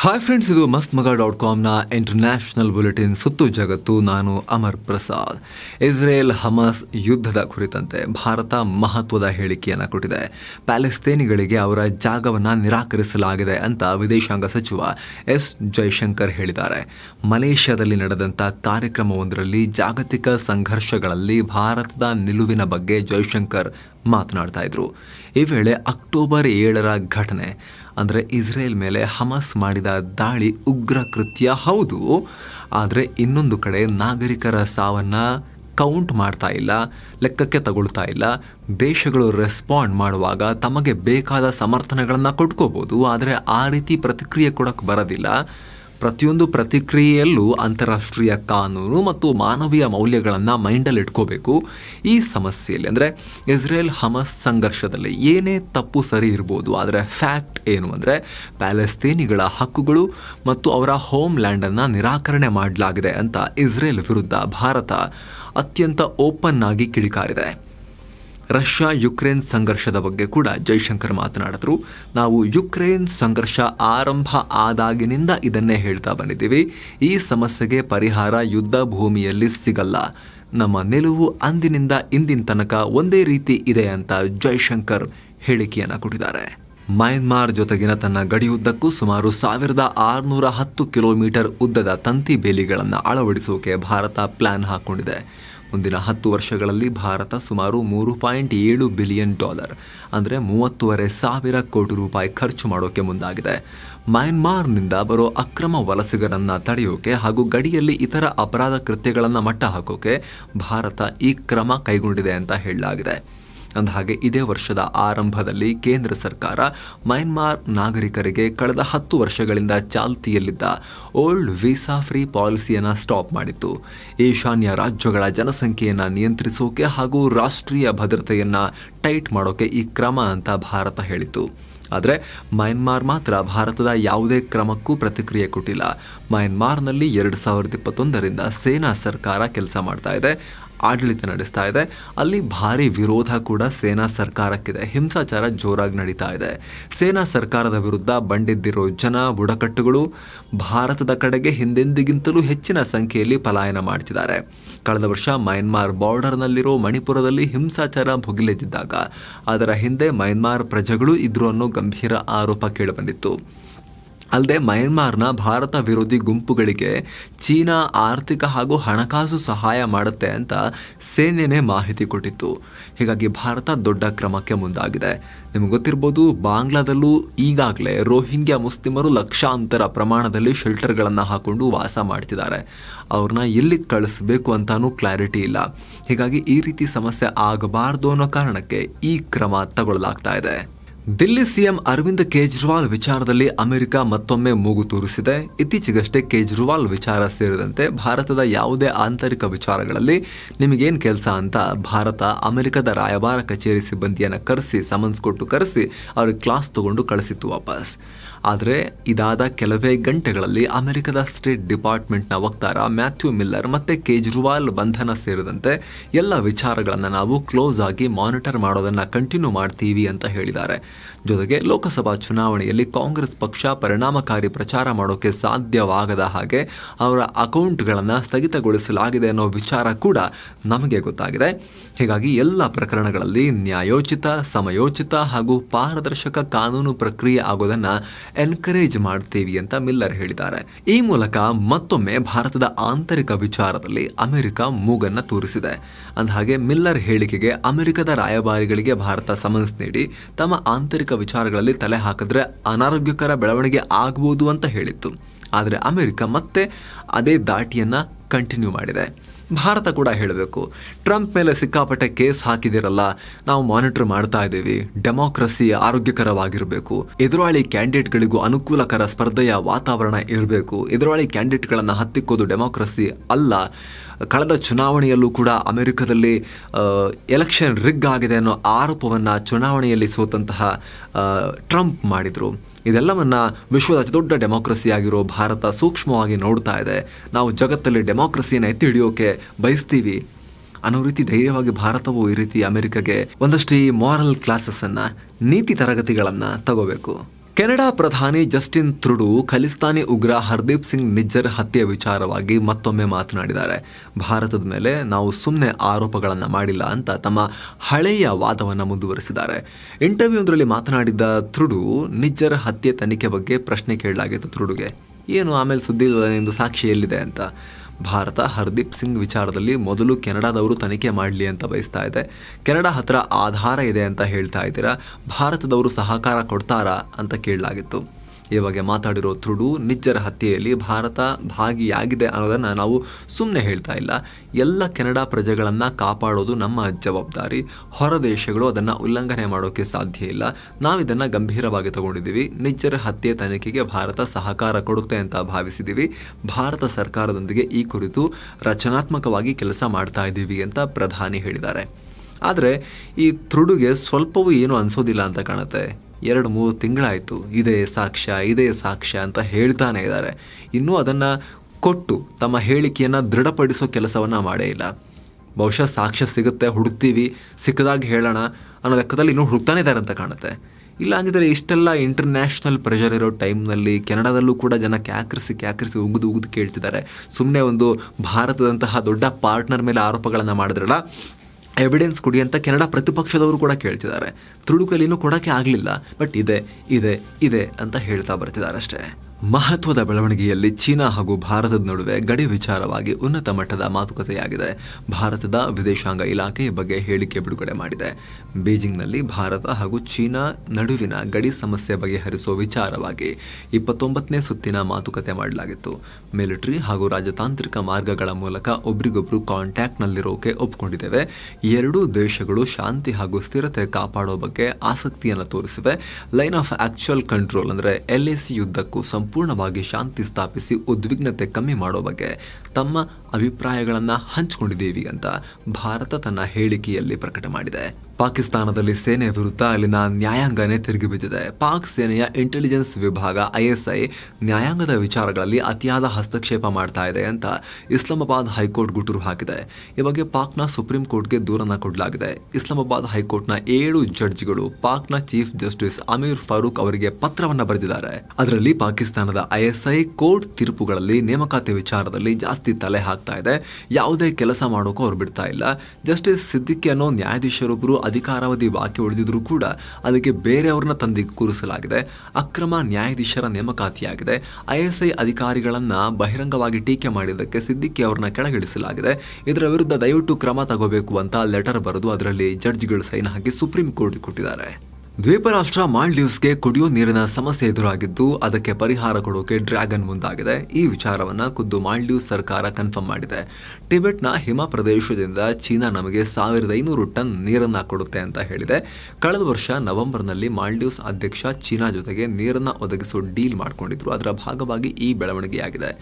Hi friends ಇದು ಮಸ್ತ್ ಮಗ ಡಾಟ್ ಕಾಮ್ನ ಇಂಟರ್ನ್ಯಾಷನಲ್ ಬುಲೆಟಿನ್ ಸುತ್ತು ಜಗತ್ತು. ನಾನು ಅಮರ್ ಪ್ರಸಾದ್. ಇಸ್ರೇಲ್ ಹಮಾಸ್ ಯುದ್ಧದ ಕುರಿತಂತೆ ಭಾರತ ಮಹತ್ವದ ಹೇಳಿಕೆಯನ್ನು ಕೊಟ್ಟಿದೆ. ಪ್ಯಾಲೆಸ್ತೇನಿಗಳಿಗೆ ಅವರ ಜಾಗವನ್ನು ನಿರಾಕರಿಸಲಾಗಿದೆ ಅಂತ ವಿದೇಶಾಂಗ ಸಚಿವ ಎಸ್ ಜೈಶಂಕರ್ ಹೇಳಿದ್ದಾರೆ. ಮಲೇಷ್ಯಾದಲ್ಲಿ ನಡೆದಂಥ ಕಾರ್ಯಕ್ರಮವೊಂದರಲ್ಲಿ ಜಾಗತಿಕ ಸಂಘರ್ಷಗಳಲ್ಲಿ ಭಾರತದ ನಿಲುವಿನ ಬಗ್ಗೆ ಜೈಶಂಕರ್ ಮಾತನಾಡ್ತಾ ಇದ್ರು. ಈ ವೇಳೆ ಅಕ್ಟೋಬರ್ ಏಳರ ಘಟನೆ. ಅಂದರೆ ಇಸ್ರೇಲ್ ಮೇಲೆ ಹಮಸ್ ಮಾಡಿದ ದಾಳಿ ಉಗ್ರ ಕೃತ್ಯ ಹೌದು, ಆದರೆ ಇನ್ನೊಂದು ಕಡೆ ನಾಗರಿಕರ ಸಾವನ್ನು ಕೌಂಟ್ ಮಾಡ್ತಾ ಇಲ್ಲ, ಲೆಕ್ಕಕ್ಕೆ ತಗೊಳ್ತಾ ಇಲ್ಲ. ದೇಶಗಳು ರೆಸ್ಪಾಂಡ್ ಮಾಡುವಾಗ ತಮಗೆ ಬೇಕಾದ ಸಮರ್ಥನೆಗಳನ್ನು ಕೊಟ್ಕೋಬೋದು, ಆದರೆ ಆ ರೀತಿ ಪ್ರತಿಕ್ರಿಯೆ ಕೊಡೋಕ್ಕೆ ಬರೋದಿಲ್ಲ. ಪ್ರತಿಯೊಂದು ಪ್ರತಿಕ್ರಿಯೆಯಲ್ಲೂ ಅಂತಾರಾಷ್ಟ್ರೀಯ ಕಾನೂನು ಮತ್ತು ಮಾನವೀಯ ಮೌಲ್ಯಗಳನ್ನು ಮೈಂಡಲ್ಲಿ ಇಟ್ಕೋಬೇಕು. ಈ ಸಮಸ್ಯೆಯಲ್ಲಿ ಅಂದರೆ ಇಸ್ರೇಲ್ ಹಮಸ್ ಸಂಘರ್ಷದಲ್ಲಿ ಏನೇ ತಪ್ಪು ಸರಿ ಇರ್ಬೋದು, ಆದರೆ ಫ್ಯಾಕ್ಟ್ ಏನು ಅಂದರೆ ಪ್ಯಾಲೆಸ್ತೀನಿಗಳ ಹಕ್ಕುಗಳು ಮತ್ತು ಅವರ ಹೋಮ್ ಲ್ಯಾಂಡನ್ನು ನಿರಾಕರಣೆ ಮಾಡಲಾಗಿದೆ ಅಂತ ಇಸ್ರೇಲ್ ವಿರುದ್ಧ ಭಾರತ ಅತ್ಯಂತ ಓಪನ್ ಆಗಿ ಕಿಡಿಕಾರಿದೆ. ರಷ್ಯಾ ಯುಕ್ರೇನ್ ಸಂಘರ್ಷದ ಬಗ್ಗೆ ಕೂಡ ಜೈಶಂಕರ್ ಮಾತನಾಡಿದರು. ನಾವು ಯುಕ್ರೇನ್ ಸಂಘರ್ಷ ಆರಂಭ ಆದಾಗಿನಿಂದ ಇದನ್ನೇ ಹೇಳ್ತಾ ಬಂದಿದ್ದೀವಿ. ಈ ಸಮಸ್ಯೆಗೆ ಪರಿಹಾರ ಯುದ್ಧ ಭೂಮಿಯಲ್ಲಿ ಸಿಗಲ್ಲ. ನಮ್ಮ ನಿಲುವು ಅಂದಿನಿಂದ ಇಂದಿನ ತನಕ ಒಂದೇ ರೀತಿ ಇದೆ ಅಂತ ಜೈಶಂಕರ್ ಹೇಳಿಕೆಯನ್ನು ಕೊಟ್ಟಿದ್ದಾರೆ. ಮಯನ್ಮಾರ್ ಜೊತೆಗಿನ ತನ್ನ ಗಡಿಯುದ್ದಕ್ಕೂ ಸುಮಾರು ಸಾವಿರದ ಆರುನೂರ ಹತ್ತು ಕಿಲೋಮೀಟರ್ ಉದ್ದದ ತಂತಿ ಬೇಲಿಗಳನ್ನು ಅಳವಡಿಸೋಕೆ ಭಾರತ ಪ್ಲಾನ್ ಹಾಕೊಂಡಿದೆ. ಮುಂದಿನ ಹತ್ತು ವರ್ಷಗಳಲ್ಲಿ ಭಾರತ ಸುಮಾರು ಮೂರು ಪಾಯಿಂಟ್ ಏಳು ಬಿಲಿಯನ್ ಡಾಲರ್, ಅಂದರೆ ಮೂವತ್ತೂವರೆ ಸಾವಿರ ಕೋಟಿ ರೂಪಾಯಿ ಖರ್ಚು ಮಾಡೋಕೆ ಮುಂದಾಗಿದೆ. ಮಯನ್ಮಾರ್ನಿಂದ ಬರೋ ಅಕ್ರಮ ವಲಸಿಗರನ್ನು ತಡೆಯೋಕೆ ಹಾಗೂ ಗಡಿಯಲ್ಲಿ ಇತರ ಅಪರಾಧ ಕೃತ್ಯಗಳನ್ನು ಮಟ್ಟ ಹಾಕೋಕೆ ಭಾರತ ಈ ಕ್ರಮ ಕೈಗೊಂಡಿದೆ ಅಂತ ಹೇಳಲಾಗಿದೆ. ಅಂದಹಾಗೆ ಇದೇ ವರ್ಷದ ಆರಂಭದಲ್ಲಿ ಕೇಂದ್ರ ಸರ್ಕಾರ ಮಯನ್ಮಾರ್ ನಾಗರಿಕರಿಗೆ ಕಳೆದ ಹತ್ತು ವರ್ಷಗಳಿಂದ ಚಾಲ್ತಿಯಲ್ಲಿದ್ದ ಓಲ್ಡ್ ವೀಸಾ ಫ್ರೀ ಪಾಲಿಸಿಯನ್ನು ಸ್ಟಾಪ್ ಮಾಡಿತ್ತು. ಈಶಾನ್ಯ ರಾಜ್ಯಗಳ ಜನಸಂಖ್ಯೆಯನ್ನು ನಿಯಂತ್ರಿಸೋಕೆ ಹಾಗೂ ರಾಷ್ಟ್ರೀಯ ಭದ್ರತೆಯನ್ನು ಟೈಟ್ ಮಾಡೋಕೆ ಈ ಕ್ರಮ ಅಂತ ಭಾರತ ಹೇಳಿತು ಆದರೆ ಮಯನ್ಮಾರ್ ಮಾತ್ರ ಭಾರತದ ಯಾವುದೇ ಕ್ರಮಕ್ಕೂ ಪ್ರತಿಕ್ರಿಯೆ ಕೊಟ್ಟಿಲ್ಲ. ಮಯನ್ಮಾರ್ನಲ್ಲಿ ಎರಡು ಸಾವಿರದ ಇಪ್ಪತ್ತೊಂದರಿಂದ ಸೇನಾ ಸರ್ಕಾರ ಕೆಲಸ ಮಾಡ್ತಾ ಇದೆ. ಆಡಳಿತ ನಡೆಸ್ತಾ ಇದೆ. ಅಲ್ಲಿ ಭಾರಿ ವಿರೋಧ ಕೂಡ ಸೇನಾ ಸರ್ಕಾರಕ್ಕಿದೆ. ಹಿಂಸಾಚಾರ ಜೋರಾಗಿ ನಡೀತಾ ಇದೆ. ಸೇನಾ ಸರ್ಕಾರದ ವಿರುದ್ಧ ಬಂಡಿದ್ದಿರೋ ಜನ, ಬುಡಕಟ್ಟುಗಳು ಭಾರತದ ಕಡೆಗೆ ಹಿಂದೆಂದಿಗಿಂತಲೂ ಹೆಚ್ಚಿನ ಸಂಖ್ಯೆಯಲ್ಲಿ ಪಲಾಯನ ಮಾಡ್ತಿದ್ದಾರೆ. ಕಳೆದ ವರ್ಷ ಮಯನ್ಮಾರ್ ಬಾರ್ಡರ್ನಲ್ಲಿರೋ ಮಣಿಪುರದಲ್ಲಿ ಹಿಂಸಾಚಾರ ಭುಗಿಲೆದ್ದಿದ್ದಾಗ, ಅದರ ಹಿಂದೆ ಮಯನ್ಮಾರ್ ಪ್ರಜೆಗಳು ಇದ್ರು ಅನ್ನೋ ಗಂಭೀರ ಆರೋಪ ಕೇಳಿಬಂದಿತ್ತು ಅಲ್ಲದೆ ಮಯನ್ಮಾರ್ನ ಭಾರತ ವಿರೋಧಿ ಗುಂಪುಗಳಿಗೆ ಚೀನಾ ಆರ್ಥಿಕ ಹಾಗೂ ಹಣಕಾಸು ಸಹಾಯ ಮಾಡುತ್ತೆ ಅಂತ ಸೇನೆನೇ ಮಾಹಿತಿ ಕೊಟ್ಟಿತ್ತು. ಹೀಗಾಗಿ ಭಾರತ ದೊಡ್ಡ ಕ್ರಮಕ್ಕೆ ಮುಂದಾಗಿದೆ. ನಿಮಗೆ ಗೊತ್ತಿರ್ಬೋದು, ಬಾಂಗ್ಲಾದಲ್ಲೂ ಈಗಾಗಲೇ ರೋಹಿಂಗ್ಯಾ ಮುಸ್ಲಿಮರು ಲಕ್ಷಾಂತರ ಪ್ರಮಾಣದಲ್ಲಿ ಶೆಲ್ಟರ್ಗಳನ್ನು ಹಾಕೊಂಡು ವಾಸ ಮಾಡ್ತಿದ್ದಾರೆ. ಅವ್ರನ್ನ ಎಲ್ಲಿ ಕಳಿಸ್ಬೇಕು ಅಂತಾನೂ ಕ್ಲಾರಿಟಿ ಇಲ್ಲ. ಹೀಗಾಗಿ ಈ ರೀತಿ ಸಮಸ್ಯೆ ಆಗಬಾರ್ದು ಅನ್ನೋ ಕಾರಣಕ್ಕೆ ಈ ಕ್ರಮ ತಗೊಳ್ಳಲಾಗ್ತಾ ಇದೆ. ದಿಲ್ಲಿ ಸಿಎಂ ಅರವಿಂದ್ ಕೇಜ್ರಿವಾಲ್ ವಿಚಾರದಲ್ಲಿ ಅಮೆರಿಕ ಮತ್ತೊಮ್ಮೆ ಮೂಗು ತೂರಿಸಿದೆ. ಇತ್ತೀಚೆಗಷ್ಟೇ ಕೇಜ್ರಿವಾಲ್ ವಿಚಾರ ಸೇರಿದಂತೆ ಭಾರತದ ಯಾವುದೇ ಆಂತರಿಕ ವಿಚಾರಗಳಲ್ಲಿ ನಿಮಗೇನು ಕೆಲಸ ಅಂತ ಭಾರತ ಅಮೆರಿಕದ ರಾಯಭಾರ ಕಚೇರಿ ಸಿಬ್ಬಂದಿಯನ್ನು ಕರೆಸಿ ಸಮನ್ಸ್ ಕೊಟ್ಟು ಕರೆಸಿ ಅವ್ರಿಗೆ ಕ್ಲಾಸ್ ತಗೊಂಡು ಕಳಿಸಿತ್ತು ವಾಪಸ್. ಆದರೆ ಇದಾದ ಕೆಲವೇ ಗಂಟೆಗಳಲ್ಲಿ ಅಮೆರಿಕದ ಸ್ಟೇಟ್ ಡಿಪಾರ್ಟ್ಮೆಂಟ್ನ ವಕ್ತಾರ ಮ್ಯಾಥ್ಯೂ ಮಿಲ್ಲರ್ ಮತ್ತೆ ಕೇಜ್ರಿವಾಲ್ ಬಂಧನ ಸೇರಿದಂತೆ ಎಲ್ಲ ವಿಚಾರಗಳನ್ನು ನಾವು ಕ್ಲೋಸ್ ಆಗಿ ಮಾನಿಟರ್ ಮಾಡೋದನ್ನು ಕಂಟಿನ್ಯೂ ಮಾಡ್ತೀವಿ ಅಂತ ಹೇಳಿದ್ದಾರೆ. ಜೊತೆಗೆ ಲೋಕಸಭಾ ಚುನಾವಣೆಯಲ್ಲಿ ಕಾಂಗ್ರೆಸ್ ಪಕ್ಷ ಪರಿಣಾಮಕಾರಿ ಪ್ರಚಾರ ಮಾಡೋಕೆ ಸಾಧ್ಯವಾಗದ ಹಾಗೆ ಅವರ ಅಕೌಂಟ್ಗಳನ್ನು ಸ್ಥಗಿತಗೊಳಿಸಲಾಗಿದೆ ಅನ್ನೋ ವಿಚಾರ ಕೂಡ ನಮಗೆ ಗೊತ್ತಾಗಿದೆ. ಹೀಗಾಗಿ ಎಲ್ಲ ಪ್ರಕರಣಗಳಲ್ಲಿ ನ್ಯಾಯೋಚಿತ, ಸಮಯೋಚಿತ ಹಾಗೂ ಪಾರದರ್ಶಕ ಕಾನೂನು ಪ್ರಕ್ರಿಯೆ ಆಗೋದನ್ನ ಎನ್ಕರೇಜ್ ಮಾಡ್ತೀವಿ ಅಂತ ಮಿಲ್ಲರ್ ಹೇಳಿದ್ದಾರೆ. ಈ ಮೂಲಕ ಮತ್ತೊಮ್ಮೆ ಭಾರತದ ಆಂತರಿಕ ವಿಚಾರದಲ್ಲಿ ಅಮೆರಿಕ ಮೂಗನ್ನ ತೂರಿಸಿದೆ. ಅಂದಹಾಗೆ ಮಿಲ್ಲರ್ ಹೇಳಿಕೆಗೆ ಅಮೆರಿಕದ ರಾಯಭಾರಿಗಳಿಗೆ ಭಾರತ ಸಮನ್ಸ್ ನೀಡಿ, ತಮ್ಮ ಆಂತರಿಕ ವಿಚಾರಗಳಲ್ಲಿ ತಲೆ ಹಾಕಿದ್ರೆ ಅನಾರೋಗ್ಯಕರ ಬೆಳವಣಿಗೆ ಆಗಬಹುದು ಅಂತ ಹೇಳಿತ್ತು. ಆದರೆ ಅಮೆರಿಕ ಮತ್ತೆ ಅದೇ ದಾಟಿಯನ್ನ ಕಂಟಿನ್ಯೂ ಮಾಡಿದೆ. ಭಾರತ ಕೂಡ ಹೇಳಬೇಕು, ಟ್ರಂಪ್ ಮೇಲೆ ಸಿಕ್ಕಾಪಟ್ಟೆ ಕೇಸ್ ಹಾಕಿದಿರಲ್ಲ, ನಾವು ಮಾನಿಟರ್ ಮಾಡ್ತಾ ಇದ್ದೀವಿ, ಡೆಮೋಕ್ರಸಿ ಆರೋಗ್ಯಕರವಾಗಿರಬೇಕು, ಎದುರಾಳಿ ಕ್ಯಾಂಡಿಡೇಟ್ಗಳಿಗೂ ಅನುಕೂಲಕರ ಸ್ಪರ್ಧೆಯ ವಾತಾವರಣ ಇರಬೇಕು, ಎದುರಾಳಿ ಕ್ಯಾಂಡಿಡೇಟ್ಗಳನ್ನು ಹತ್ತಿಕ್ಕೋದು ಡೆಮೋಕ್ರಸಿ ಅಲ್ಲ, ಕಳೆದ ಚುನಾವಣೆಯಲ್ಲೂ ಕೂಡ ಅಮೆರಿಕದಲ್ಲಿ ಎಲೆಕ್ಷನ್ ರಿಗ್ ಆಗಿದೆ ಅನ್ನೋ ಆರೋಪವನ್ನು ಚುನಾವಣೆಯಲ್ಲಿ ಸೋತಂತಹ ಟ್ರಂಪ್ ಮಾಡಿದರು. ಇದೆಲ್ಲವನ್ನ ವಿಶ್ವದ ಅತಿದೊಡ್ಡ ಡೆಮಾಕ್ರಸಿ ಆಗಿರೋ ಭಾರತ ಸೂಕ್ಷ್ಮವಾಗಿ ನೋಡ್ತಾ ಇದೆ. ನಾವು ಜಗತ್ತಲ್ಲಿ ಡೆಮಾಕ್ರಸಿಯನ್ನು ಎತ್ತಿ ಹಿಡಿಯೋಕೆ ಬಯಸ್ತೀವಿ. ಅನ್ನೋ ರೀತಿ ಧೈರ್ಯವಾಗಿ ಭಾರತವು ಈ ರೀತಿ ಅಮೆರಿಕಗೆ ಒಂದಷ್ಟು ಈ ಮಾರಲ್ ಕ್ಲಾಸಸ್ ಅನ್ನ, ನೀತಿ ತರಗತಿಗಳನ್ನ ತಗೋಬೇಕು. ಕೆನಡಾ ಪ್ರಧಾನಿ ಜಸ್ಟಿನ್ ತ್ರುಡು ಖಲಿಸ್ತಾನಿ ಉಗ್ರ ಹರ್ದೀಪ್ ಸಿಂಗ್ ನಿಜ್ಜರ್ ಹತ್ಯೆ ವಿಚಾರವಾಗಿ ಮತ್ತೊಮ್ಮೆ ಮಾತನಾಡಿದ್ದಾರೆ. ಭಾರತದ ಮೇಲೆ ನಾವು ಸುಮ್ಮನೆ ಆರೋಪಗಳನ್ನು ಮಾಡಿಲ್ಲ ಅಂತ ತಮ್ಮ ಹಳೆಯ ವಾದವನ್ನು ಮುಂದುವರಿಸಿದ್ದಾರೆ. ಇಂಟರ್ವ್ಯೂದರಲ್ಲಿ ಮಾತನಾಡಿದ್ದ ತ್ರುಡು ನಿಜ್ಜರ ಹತ್ಯೆ ತನಿಖೆ ಬಗ್ಗೆ ಪ್ರಶ್ನೆ ಕೇಳಲಾಗಿತ್ತು ತ್ರುಡುಗೆ ಏನು, ಆಮೇಲೆ ಸುದ್ದಿ ಎಂದು ಸಾಕ್ಷಿ ಎಲ್ಲಿದೆ ಅಂತ? ಭಾರತ ಹರ್ದೀಪ್ ಸಿಂಗ್ ವಿಚಾರದಲ್ಲಿ ಮೊದಲು ಕೆನಡಾದವರು ತನಿಖೆ ಮಾಡಲಿ ಅಂತ ಬಯಸ್ತಾ ಇದೆ. ಕೆನಡಾ ಹತ್ರ ಆಧಾರ ಇದೆ ಅಂತ ಹೇಳ್ತಾ ಇದ್ದೀರಾ? ಭಾರತದವರು ಸಹಕಾರ ಕೊಡ್ತಾರಾ ಅಂತ ಕೇಳಲಾಗಿತ್ತು. ಈ ಬಗ್ಗೆ ಮಾತಾಡಿರೋ ಥ್ರುಡು ನಿಜ್ಜರ ಹತ್ಯೆಯಲ್ಲಿ ಭಾರತ ಭಾಗಿಯಾಗಿದೆ ಅನ್ನೋದನ್ನು ನಾವು ಸುಮ್ಮನೆ ಹೇಳ್ತಾ ಇಲ್ಲ. ಎಲ್ಲ ಕೆನಡಾ ಪ್ರಜೆಗಳನ್ನು ಕಾಪಾಡೋದು ನಮ್ಮ ಜವಾಬ್ದಾರಿ. ಹೊರ ದೇಶಗಳು ಅದನ್ನು ಉಲ್ಲಂಘನೆ ಮಾಡೋಕ್ಕೆ ಸಾಧ್ಯ ಇಲ್ಲ. ನಾವಿದನ್ನು ಗಂಭೀರವಾಗಿ ತಗೊಂಡಿದ್ದೀವಿ. ನಿಜ್ಜರ ಹತ್ಯೆ ತನಿಖೆಗೆ ಭಾರತ ಸಹಕಾರ ಕೊಡುತ್ತೆ ಅಂತ ಭಾವಿಸಿದ್ದೀವಿ. ಭಾರತ ಸರ್ಕಾರದೊಂದಿಗೆ ಈ ಕುರಿತು ರಚನಾತ್ಮಕವಾಗಿ ಕೆಲಸ ಮಾಡ್ತಾ ಇದ್ದೀವಿ ಅಂತ ಪ್ರಧಾನಿ ಹೇಳಿದ್ದಾರೆ. ಆದರೆ ಈ ತ್ರುಡುಗೆ ಸ್ವಲ್ಪವೂ ಏನು ಅನಿಸೋದಿಲ್ಲ ಅಂತ ಕಾಣುತ್ತೆ. ಎರಡು ಮೂರು ತಿಂಗಳಾಯಿತು, ಇದೇ ಸಾಕ್ಷ್ಯ ಇದೇ ಸಾಕ್ಷ್ಯ ಅಂತ ಹೇಳ್ತಾನೆ ಇದ್ದಾರೆ. ಇನ್ನೂ ಅದನ್ನು ಕೊಟ್ಟು ತಮ್ಮ ಹೇಳಿಕೆಯನ್ನು ದೃಢಪಡಿಸೋ ಕೆಲಸವನ್ನು ಮಾಡೇ ಇಲ್ಲ. ಬಹುಶಃ ಸಾಕ್ಷ್ಯ ಸಿಗುತ್ತೆ, ಹುಡುಕ್ತೀವಿ, ಸಿಕ್ಕದಾಗ ಹೇಳೋಣ ಅನ್ನೋ ಲೆಕ್ಕದಲ್ಲಿ ಇನ್ನೂ ಹುಡುಕ್ತಾನೇ ಇದ್ದಾರೆ ಅಂತ ಕಾಣುತ್ತೆ. ಇಲ್ಲ ಅಂದಿದ್ರೆ ಇಷ್ಟೆಲ್ಲ ಇಂಟರ್ನ್ಯಾಷನಲ್ ಪ್ರೆಷರ್ ಇರೋ ಟೈಮ್ನಲ್ಲಿ ಕೆನಡಾದಲ್ಲೂ ಕೂಡ ಜನ ಕ್ಯಾಕರಿಸಿ ಕ್ಯಾಕರಿಸಿ ಉಗಿದು ಉಗಿದು ಕೇಳ್ತಿದ್ದಾರೆ. ಸುಮ್ಮನೆ ಒಂದು ಭಾರತದಂತಹ ದೊಡ್ಡ ಪಾರ್ಟ್ನರ್ ಮೇಲೆ ಆರೋಪಗಳನ್ನು ಮಾಡಿದ್ರಲ್ಲ ಎವಿಡೆನ್ಸ್ ಕೊಡಿ ಅಂತ ಕೆನಡಾ ಪ್ರತಿಪಕ್ಷದವರು ಕೂಡ ಕೇಳ್ತಿದ್ದಾರೆ. ತುಳುಕಲಿನೂ ಕೊಡೋಕ್ಕೆ ಆಗಲಿಲ್ಲ ಬಟ್ ಇದೆ ಇದೆ ಇದೆ ಅಂತ ಹೇಳ್ತಾ ಬರ್ತಿದ್ದಾರೆ ಅಷ್ಟೇ. ಮಹತ್ವದ ಬೆಳವಣಿಗೆಯಲ್ಲಿ ಚೀನಾ ಹಾಗೂ ಭಾರತದ ನಡುವೆ ಗಡಿ ವಿಚಾರವಾಗಿ ಉನ್ನತ ಮಟ್ಟದ ಮಾತುಕತೆಯಾಗಿದೆ. ಭಾರತದ ವಿದೇಶಾಂಗ ಇಲಾಖೆ ಬಗ್ಗೆ ಹೇಳಿಕೆ ಬಿಡುಗಡೆ ಮಾಡಿದೆ. ಬೀಜಿಂಗ್ನಲ್ಲಿ ಭಾರತ ಹಾಗೂ ಚೀನಾ ನಡುವಿನ ಗಡಿ ಸಮಸ್ಯೆ ಬಗೆಹರಿಸುವ ವಿಚಾರವಾಗಿ ಇಪ್ಪತ್ತೊಂಬತ್ತನೇ ಸುತ್ತಿನ ಮಾತುಕತೆ ಮಾಡಲಾಗಿತ್ತು. ಮಿಲಿಟರಿ ಹಾಗೂ ರಾಜತಾಂತ್ರಿಕ ಮಾರ್ಗಗಳ ಮೂಲಕ ಒಬ್ರಿಗೊಬ್ರು ಕಾಂಟ್ಯಾಕ್ಟ್ನಲ್ಲಿರೋಕೆ ಒಪ್ಪಿಕೊಂಡಿದ್ದೇವೆ ಎರಡೂ ದೇಶಗಳು ಶಾಂತಿ ಹಾಗೂ ಸ್ಥಿರತೆ ಕಾಪಾಡೋ ಬಗ್ಗೆ ಆಸಕ್ತಿಯನ್ನು ತೋರಿಸಿವೆ. ಲೈನ್ ಆಫ್ ಆಕ್ಚುಯಲ್ ಕಂಟ್ರೋಲ್ ಅಂದರೆ ಎಲ್ ಯುದ್ಧಕ್ಕೂ ಸಂಪೂರ್ಣವಾಗಿ ಶಾಂತಿ ಸ್ಥಾಪಿಸಿ ಉದ್ವಿಗ್ನತೆ ಕಮ್ಮಿ ಮಾಡೋ ಬಗ್ಗೆ ತಮ್ಮ ಅಭಿಪ್ರಾಯಗಳನ್ನು ಹಂಚಿಕೊಂಡಿದ್ದೀವಿ ಅಂತ ಭಾರತ ತನ್ನ ಹೇಳಿಕೆಯಲ್ಲಿ ಪ್ರಕಟ ಮಾಡಿದೆ. ಪಾಕಿಸ್ತಾನದಲ್ಲಿ ಸೇನೆ ವಿರುದ್ಧ ಅಲ್ಲಿನ ನ್ಯಾಯಾಂಗನೇ ತಿರುಗಿ ಬಿದ್ದಿದೆ. ಪಾಕ್ ಸೇನೆಯ ಇಂಟೆಲಿಜೆನ್ಸ್ ವಿಭಾಗ ಐಎಸ್ಐ ನ್ಯಾಯಾಂಗದ ವಿಚಾರಗಳಲ್ಲಿ ಅತಿಯಾದ ಹಸ್ತಕ್ಷೇಪ ಮಾಡ್ತಾ ಇದೆ ಅಂತ ಇಸ್ಲಾಮಾಬಾದ್ ಹೈಕೋರ್ಟ್ ಗುಟುರು ಹಾಕಿದೆ. ಈ ಬಗ್ಗೆ ಪಾಕ್ನ ಸುಪ್ರೀಂ ಕೋರ್ಟ್ಗೆ ದೂರನ್ನು ಕೊಡಲಾಗಿದೆ. ಇಸ್ಲಾಮಾಬಾದ್ ಹೈಕೋರ್ಟ್ನ ಏಳು ಜಡ್ಜ್ಗಳು ಪಾಕ್ನ ಚೀಫ್ ಜಸ್ಟಿಸ್ ಅಮೀರ್ ಫಾರೂಕ್ ಅವರಿಗೆ ಪತ್ರವನ್ನು ಬರೆದಿದ್ದಾರೆ. ಅದರಲ್ಲಿ ಪಾಕಿಸ್ತಾನದ ಐಎಸ್ಐ ಕೋರ್ಟ್ ತೀರ್ಪುಗಳಲ್ಲಿ ನೇಮಕಾತಿ ವಿಚಾರದಲ್ಲಿ ಜಾಸ್ತಿ ತಲೆ ಹಾಕ್ತಾ ಇದೆ. ಯಾವುದೇ ಕೆಲಸ ಮಾಡೋಕ್ಕೂ ಅವ್ರು ಬಿಡ್ತಾ ಇಲ್ಲ. ಜಸ್ಟಿಸ್ ಸಿದ್ದಿಕ್ಕಿ ಅನ್ನೋ ನ್ಯಾಯಾಧೀಶರೊಬ್ಬರು ಅಧಿಕಾರಾವಧಿ ಬಾಕಿ ಉಳಿದಿದ್ರು ಕೂಡ ಅದಕ್ಕೆ ಬೇರೆಯವ್ರನ್ನ ತಂದು ಕೂರಿಸಲಾಗಿದೆ. ಅಕ್ರಮ ನ್ಯಾಯಾಧೀಶರ ನೇಮಕಾತಿಯಾಗಿದೆ. ಐ ಎಸ್ ಐ ಅಧಿಕಾರಿಗಳನ್ನ ಬಹಿರಂಗವಾಗಿ ಟೀಕೆ ಮಾಡಿದ್ದಕ್ಕೆ ಸಿದ್ದಿಕ್ಕಿ ಅವ್ರನ್ನ ಕೆಳಗಿಳಿಸಲಾಗಿದೆ. ಇದರ ವಿರುದ್ಧ ದಯವಿಟ್ಟು ಕ್ರಮ ತಗೋಬೇಕು ಅಂತ ಲೆಟರ್ ಬರೆದು ಅದರಲ್ಲಿ ಜಡ್ಜ್ಗಳು ಸೈನ್ ಹಾಕಿ ಸುಪ್ರೀಂ ಕೋರ್ಟ್ ಕೊಟ್ಟಿದ್ದಾರೆ. ದ್ವೀಪ ರಾಷ್ಟ್ರ ಮಾಲ್ಡೀವ್ಸ್ಗೆ ಕುಡಿಯೋ ನೀರಿನ ಸಮಸ್ಯೆ ಎದುರಾಗಿದ್ದು, ಅದಕ್ಕೆ ಪರಿಹಾರ ಕೊಡೋಕೆ ಡ್ರ್ಯಾಗನ್ ಮುಂದಾಗಿದೆ. ಈ ವಿಚಾರವನ್ನು ಖುದ್ದು ಮಾಲ್ಡೀವ್ಸ್ ಸರ್ಕಾರ ಕನ್ಫರ್ಮ್ ಮಾಡಿದೆ. ಟಿಬೆಟ್ನ ಹಿಮ ಪ್ರದೇಶದಿಂದ ಚೀನಾ ನಮಗೆ ಸಾವಿರದ ಐನೂರು ಟನ್ ನೀರನ್ನು ಕೊಡುತ್ತೆ ಅಂತ ಹೇಳಿದೆ. ಕಳೆದ ವರ್ಷ ನವೆಂಬರ್ನಲ್ಲಿ ಮಾಲ್ಡೀವ್ಸ್ ಅಧ್ಯಕ್ಷ ಚೀನಾ ಜೊತೆಗೆ ನೀರನ್ನು ಒದಗಿಸೋ ಡೀಲ್ ಮಾಡಿಕೊಂಡಿದ್ರು. ಅದರ ಭಾಗವಾಗಿ ಈ ಬೆಳವಣಿಗೆಯಾಗಿದೆ.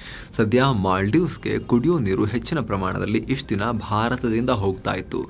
ಸದ್ಯ ಮಾಲ್ಡೀವ್ಸ್ಗೆ ಕುಡಿಯೋ ನೀರು ಹೆಚ್ಚಿನ ಪ್ರಮಾಣದಲ್ಲಿ ಇಷ್ಟು ದಿನ ಭಾರತದಿಂದ ಹೋಗ್ತಾ ಇತ್ತು.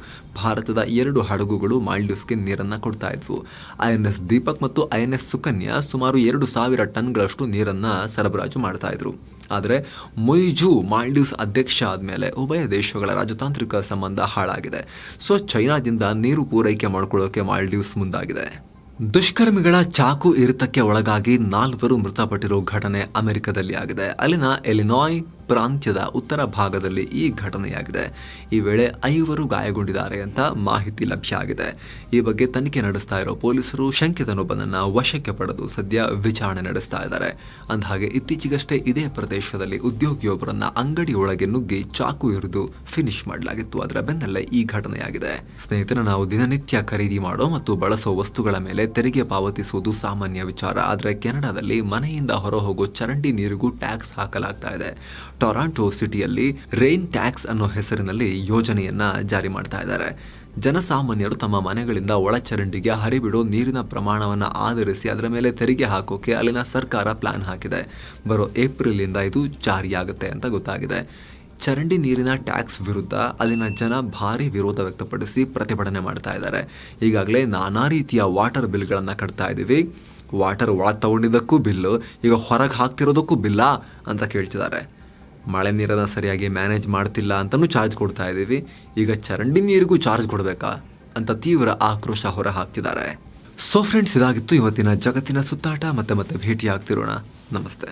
ಭಾರತದ ಎರಡು ಹಡಗುಗಳು ಮಾಲ್ಡೀವ್ಸ್ಗೆ ನೀರನ್ನು ಕೊಡ್ತಾ ಇದ್ವು. ಐಎನ್ಎಸ್ ದೀಪಕ್ ಮತ್ತು ಐಎನ್ಎಸ್ ಸುಕನ್ಯಾ ಸುಮಾರು ಎರಡು ಸಾವಿರ ಟನ್ಗಳಷ್ಟು ನೀರನ್ನು ಸರಬರಾಜು ಮಾಡ್ತಾ ಇದ್ರು. ಆದರೆ ಮೊಯ್ಜು ಮಾಲ್ಡೀವ್ಸ್ ಅಧ್ಯಕ್ಷ ಆದಮೇಲೆ ಉಭಯ ದೇಶಗಳ ರಾಜತಾಂತ್ರಿಕ ಸಂಬಂಧ ಹಾಳಾಗಿದೆ. ಸೊ ಚೈನಾದಿಂದ ನೀರು ಪೂರೈಕೆ ಮಾಡಿಕೊಳ್ಳೋಕೆ ಮಾಲ್ಡೀವ್ಸ್ ಮುಂದಾಗಿದೆ. ದುಷ್ಕರ್ಮಿಗಳ ಚಾಕು ಇರಿತಕ್ಕೆ ಒಳಗಾಗಿ ನಾಲ್ವರು ಮೃತಪಟ್ಟಿರೋ ಘಟನೆ ಅಮೆರಿಕದಲ್ಲಿ ಆಗಿದೆ. ಅಲ್ಲಿನ ಎಲಿನಾಯ್ ಪ್ರಾಂತ್ಯದ ಉತ್ತರ ಭಾಗದಲ್ಲಿ ಈ ಘಟನೆಯಾಗಿದೆ. ಈ ವೇಳೆ ಐವರು ಗಾಯಗೊಂಡಿದ್ದಾರೆ ಅಂತ ಮಾಹಿತಿ ಲಭ್ಯ ಆಗಿದೆ. ಈ ಬಗ್ಗೆ ತನಿಖೆ ನಡೆಸ್ತಾ ಇರೋ ಪೊಲೀಸರು ಶಂಕಿತನೊಬ್ಬನನ್ನ ವಶಕ್ಕೆ ಪಡೆದು ಸದ್ಯ ವಿಚಾರಣೆ ನಡೆಸ್ತಾ ಇದ್ದಾರೆ. ಅಂದಹಾಗೆ ಇತ್ತೀಚೆಗಷ್ಟೇ ಇದೇ ಪ್ರದೇಶದಲ್ಲಿ ಉದ್ಯೋಗಿಯೊಬ್ಬರನ್ನ ಅಂಗಡಿ ಒಳಗೆ ನುಗ್ಗಿ ಚಾಕು ಇರಿದು ಫಿನಿಶ್ ಮಾಡಲಾಗಿತ್ತು. ಅದರ ಬೆನ್ನಲ್ಲೇ ಈ ಘಟನೆಯಾಗಿದೆ. ಸ್ನೇಹಿತರೆ, ನಾವು ದಿನನಿತ್ಯ ಖರೀದಿ ಮಾಡೋ ಮತ್ತು ಬಳಸೋ ವಸ್ತುಗಳ ಮೇಲೆ ತೆರಿಗೆ ಪಾವತಿಸುವುದು ಸಾಮಾನ್ಯ ವಿಚಾರ. ಆದರೆ ಕೆನಡಾದಲ್ಲಿ ಮನೆಯಿಂದ ಹೊರಹೋಗೋ ಚರಂಡಿ ನೀರಿಗೂ ಟ್ಯಾಕ್ಸ್ ಹಾಕಲಾಗ್ತಾ ಇದೆ. ಟೊರಾಂಟೊ ಸಿಟಿಯಲ್ಲಿ ರೈನ್ ಟ್ಯಾಕ್ಸ್ ಅನ್ನೋ ಹೆಸರಿನಲ್ಲಿ ಯೋಜನೆಯನ್ನ ಜಾರಿ ಮಾಡ್ತಾ ಇದ್ದಾರೆ. ಜನಸಾಮಾನ್ಯರು ತಮ್ಮ ಮನೆಗಳಿಂದ ಒಳಚರಂಡಿಗೆ ಹರಿಬಿಡೋ ನೀರಿನ ಪ್ರಮಾಣವನ್ನು ಆಧರಿಸಿ ಅದರ ಮೇಲೆ ತೆರಿಗೆ ಹಾಕೋಕೆ ಅಲ್ಲಿನ ಸರ್ಕಾರ ಪ್ಲಾನ್ ಹಾಕಿದೆ. ಬರೋ ಏಪ್ರಿಲಿಂದ ಇದು ಜಾರಿಯಾಗುತ್ತೆ ಅಂತ ಗೊತ್ತಾಗಿದೆ. ಚರಂಡಿ ನೀರಿನ ಟ್ಯಾಕ್ಸ್ ವಿರುದ್ಧ ಅಲ್ಲಿನ ಜನ ಭಾರಿ ವಿರೋಧ ವ್ಯಕ್ತಪಡಿಸಿ ಪ್ರತಿಭಟನೆ ಮಾಡ್ತಾ ಇದ್ದಾರೆ. ಈಗಾಗಲೇ ನಾನಾ ರೀತಿಯ ವಾಟರ್ ಬಿಲ್ಗಳನ್ನು ಕಟ್ತಾ ಇದ್ದೀವಿ. ವಾಟರ್ ಒಳಗೆ ತಗೊಂಡಿದ್ದಕ್ಕೂ ಬಿಲ್ಲು, ಈಗ ಹೊರಗೆ ಹಾಕ್ತಿರೋದಕ್ಕೂ ಬಿಲ್ಲ ಅಂತ ಕೇಳ್ತಿದ್ದಾರೆ. ಮಳೆ ನೀರನ್ನು ಸರಿಯಾಗಿ ಮ್ಯಾನೇಜ್ ಮಾಡ್ತಿಲ್ಲ ಅಂತಲೂ ಚಾರ್ಜ್ ಕೊಡ್ತಾ ಇದ್ದೀವಿ. ಈಗ ಚರಂಡಿ ನೀರಿಗೂ ಚಾರ್ಜ್ ಕೊಡಬೇಕಾ? ಅಂತ ತೀವ್ರ ಆಕ್ರೋಶ ಹೊರ ಹಾಕ್ತಿದ್ದಾರೆ ಸೊ ಫ್ರೆಂಡ್ಸ್ ಇದಾಗಿತ್ತು ಇವತ್ತಿನ ಜಗತ್ತಿನ ಸುತ್ತಾಟ. ಮತ್ತೆ ಮತ್ತೆ ಭೇಟಿ ಆಗ್ತಿರೋಣ ನಮಸ್ತೆ.